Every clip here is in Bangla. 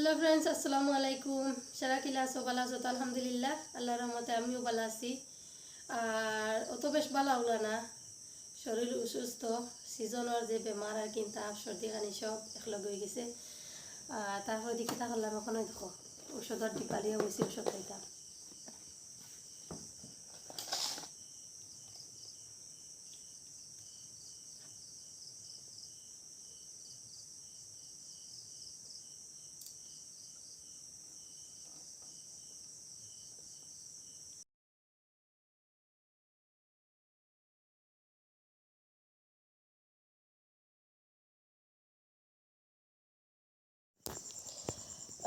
হ্যালো ফ্রেন্ডস, আসসালামু আলাইকুম। সারা কিলা আসো ভালো তো? আলহামদুলিল্লাহ আল্লাহ রহমতে আমিও ভালো আছি। আর অত বেশ ভালো হলো না। শরীর অসুস্থ সিজনের যে বেমার আর কিন্তু সর্দি খানি সব একলগ হয়ে গেছে। তারপরে দেখি তা করলাম এখন ওই দেখো ওষুধের ডিপালিও গেছি ওষুধ খাইতাম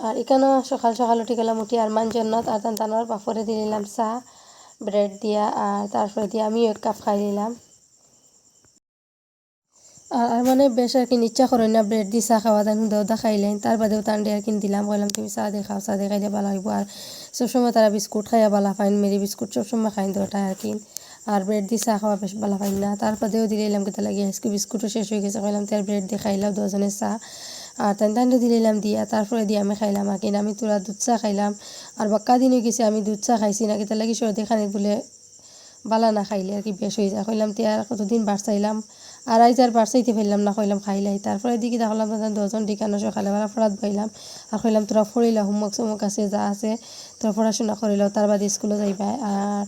আর এখানেও সকাল সকাল উঠে গেলাম, উঠি আর মান জন্নত আর তান তানোর পাপড়ে দিয়ে নিলাম চা, ব্রেড দিয়া আর তারপরে দিয়ে আমিও এক কাপ খাই নিলাম। আর আর মানে বেশ আর কি ইচ্ছা করেন না, ব্রেড দিয়ে চা খাওয়া তান দেওদা খাইলেন, তার বাদেও তান আর কিন দিলাম বললাম তুমি চা দিয়ে খাও, চা দিয়ে খাইলে ভালো হইব। আর সবসময় তারা বিস্কুট খাইয়া ভালো ফাইন মেরি বিস্কুট সবসময় খাইন দেওয়াটা আর কি। আর ব্রেড দিয়ে চা খাওয়া বেশ ভালো পাইন না, তার বাদেও দিলাম কেতা লাগে আজকে বিস্কুটও শেষ হয়ে গেছে খাইলাম তার ব্রেড দিয়ে খাইলাম দুজনের চা। আর তান তান দিলাম দিয়া তারপরে দিয়ে আমি খাইলাম আর কিনা আমি তোরা দুধ চা খাইলাম। আর বাক্কা দিন হয়ে গেছে আমি দুধ চা খাইছি না কেতা লাগি সর্দি খানিত বলে বালা না খাইলে আর কি বেশ হয়ে যায়। কইলাম, তে আর কতদিন বাড়ছাইলাম আর আইজ আর বাড়ছাইতে ফেললাম না কইলাম খাইলাই তারপরে দিকে দেখলাম দশজন ডিকানো সকালে বেলা ফরাত বাইলাম। আর কইলাম তোরা ফরিলা হোমওয়ার্ক সোমওয়ার্ক আছে, যা আছে তোরা পড়াশোনা করিলাও তার বাদে স্কুলে যাইবা। আর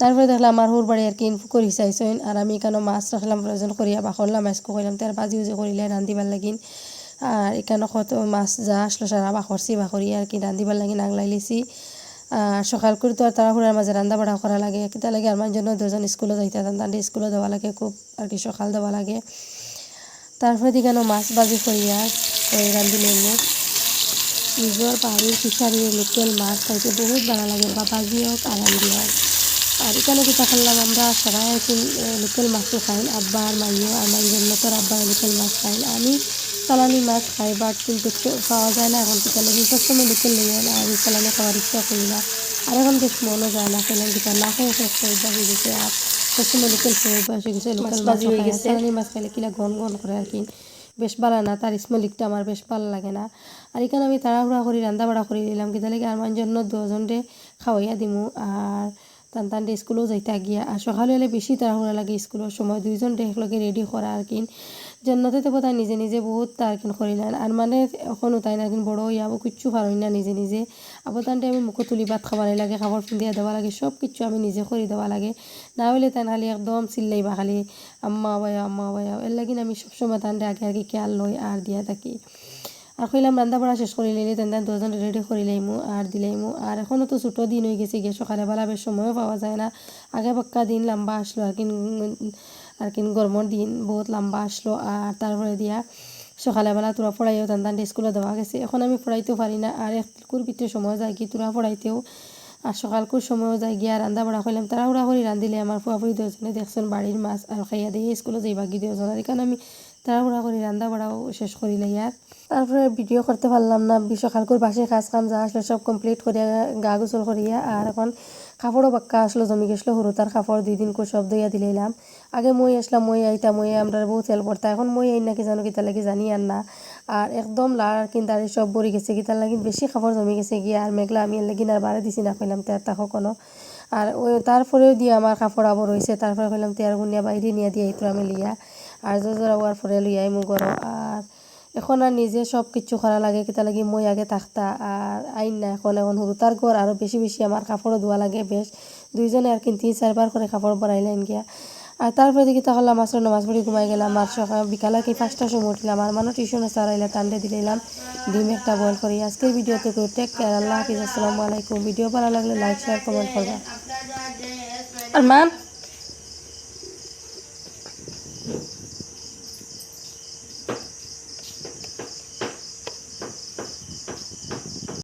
তারপরে দেখলাম আমার হুর বাড়ি আর কি করি চাইছেন আর আমি কেন মাছ রাখলাম প্রয়োজন করিয়া বাখরলাম মাছ কইলাম তার বাজি উজে করিলে রান্ধিবার লাগিন আর এখানে কত মাছ যা আসলো সারা বাখরছি বাখরি আর কি রান্ধিবার লাগে নাংলাই লিছি আর সকাল করে তো আর তাড়াহুড়ার মাঝে রান্না বাড়া করা লাগে। কিতা লাগে আমার জন্য দুজন স্কুলে যাইতে তান্ডে স্কুলে দেওয়া লাগে, খুব আর কি সকাল দেওয়া লাগে। তারপরে দিকে মাছ বাজি করিয়া ওই রান্ধি নেব নিজের বাড়ির ফিশারির লোকেল মাছ খাইতে বহুত ভালো লাগে। বা বাজি হোক আর রান্ধি হোক আর এখানে যেটা করলাম আমরা সবাই লোকেল মাছও খাই আব্বা আর মাইও আর মাইয়ের তোর আব্বা লোকেল মাছ খাই আমি চালানি মাছ খাই বাট কিন্তু পাওয়া যায় না। এখন কিতা লাগে সবসময় লোকেল লেগে না আমি চালানি খাওয়ার ইচ্ছা করি না। আর এখন বেশ মনও যায় না খেলাম কিতা না খেয়ে শেষ করে হয়ে গেছে। আর সবসময় লোকেল খেয়ে অভ্যাস গেছে লোকেল মাছ হয়ে গেছে। চালানি মাছ খাইলে কিলা গন গন করে আর কি। বেশ ভালো না তার স্মেলিকটা আমার বেশ ভালো লাগে না। আর এখানে আমি তাড়াহুড়া করি রান্না বাড়া করে দিলাম কিতা লাগে আমার জন্য দুজনরে খাওয়াইয়া দিমু। আর তান তান স্কুলও যাইতে গিয়া। আর সকালে হলে বেশি তাড়াহুড়া লাগে স্কুলের সময়। দুইজন একলগে রেডি করা আর কি জন্নতে তো তাই নিজে নিজে বহুত তার কিন করিলেন আর মানে এখনও তাই না কিন বড় ইয়াবো কিচ্ছু পারই না নিজে নিজে। আবার তানটে আমি মুখে তুলি ভাত খাবার লাগে খাবার পিন্দিয়া দেওয়া লাগে সব কিছু আমি নিজে করে দেওয়া লাগে। না হলে তাই খালি একদম চিল্লাইবা খালি। আম্মা বায়া আম্মা বায়া। এর লাগিন আমি সবসময় তানটে আগে আগে খেয়াল লই আর দিয়া থাকি আর কইলাম রান্না বাড়া শেষ করে লইলে তেন দুজন রেডি করে লাইমু আর দিলাইমু আর এখনও তো ছোটো দিন হয়ে গেছে গিয়ে সকালে বেলা বেশ সময়ও পাওয়া যায় না। আগে পাক্কা দিন লম্বা আসলো আর কি আর কি গরমের দিন বহুত লম্বা আসলো আর তারপরে দিয়া সকালবেলা তোরা পড়াইও তান তান স্কুলে দেওয়া গেছে। এখন আমি পড়াইতেও পারি না আর একটুকুর ভিতরে সময় যায় কি তোরা পড়াইতেও আর সকালকুর সময়ও যাই গিয়া রান্না বাড়া করলাম তারা উড়া করে রান্ধিলে আমার ফুয়াফুরি দুজনে দেখছেন বাড়ির মাছ আর খাইয়া দিয়ে স্কুলে যাই বাকি দুজন আর এখানে আমি তাড়াহুড়া করে রান্না বাড়াও শেষ করিলে ইয়ার তারপরে ভিডিও করতে পারলাম না সকালকুর বাসে কাজ কাম যা আসলে সব কমপ্লিট করিয়া গা গোসল করিয়া আর এখন কাপড়ও বাক্কা আসলো, জমি গেছিল হরু তার কাপড় দুই দিন করে সব দইয়া দিলাম আগে মই আসলাম, মই আইতা, মই আমরা বহুত হেল্প করতা এখন মই আই না, কি জানো কিতা লাগি জানি আর না। আর একদম লার কিন্তু আর সব বড়ি গেছে, কিতার লাগি বেশি কাপড় জমি গেছে গিয়ে আর মেঘলা আমি লাগি না বাড়ে দিছি না, কইলাম তার তাকো কোনো আর ওই তারপরেও দিয়ে আমার কাপড় আবর হয়েছে তারপরে কইলাম তেয়ার গুনিয়া বাইরে নিয়ে দিয়ে তো আমি লিয়া আর জোজোরা ওয়ার পরে লইয়াই মু গরো আর এখন আর নিজে সব কিছু করা লাগে কিতা লাগি মই আগে থাকতা আর আইন না এখন এখন হুরুতার ঘর আরও বেশি বেশি আমার কাপড়ও ধোয়া লাগে বেশ দুইজনে আর কি তিন চারবার করে কাপড় বড়াইলেন গিয়া আর তারপরে দেখি তাহলে মাছের নামাজ পড়ি ঘুমাই গেলাম আর সকাল বিকালে কি পাঁচটার সময় উঠলাম আর মানে টিউশনে সারাইলে টান্ডে দিলাম ডিম একটা বয়েল করি আজকের ভিডিওতে টেক কেয়ার আল্লাহ হাফিজ, আসসালামু আলাইকুম। ভিডিও ভালো লাগলে লাইক শেয়ার কমেন্ট করবা আর মান